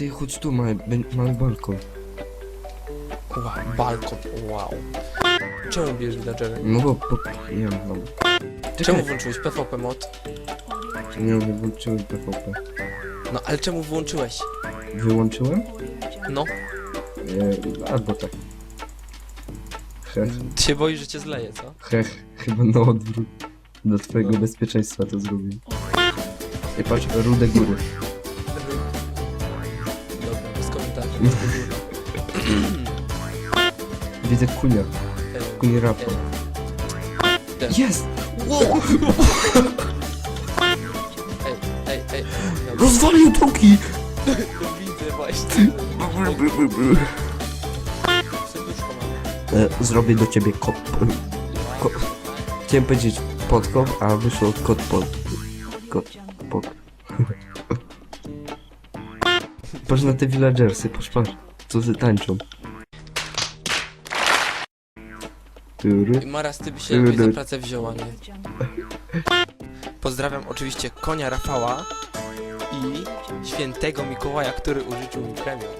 Ty chodź tu, mały, bę- mały balkon. Wow, balkon, wow. Czemu bierzesz villagery? No bo, po, nie wiem, no. Czemu włączyłeś PvP mod? nie wiem, wyłączyłem PvP. No ale czemu włączyłeś? Wyłączyłem? No, E, albo tak. Hech, ty się boisz, że cię zleje, co? hech, chyba na odwrót. Do twojego bezpieczeństwa to zrobię. Nie patrz, rude góry. Widzę kunia, Rafał. Też. Jest! Wow! Ej, ej, ej. Rozwalił drugi! widzę właśnie. Zrobię do ciebie kop. Ko Chciałem powiedzieć podkop, a wyszło kot pod. Kot pod. Patrz na te villagersy, patrz, patrz. Co ty tańczą. I Maras, ty by się lepiej za pracę wzięła, nie? Pozdrawiam oczywiście konia Rafała i świętego Mikołaja, który użyczył mi premium.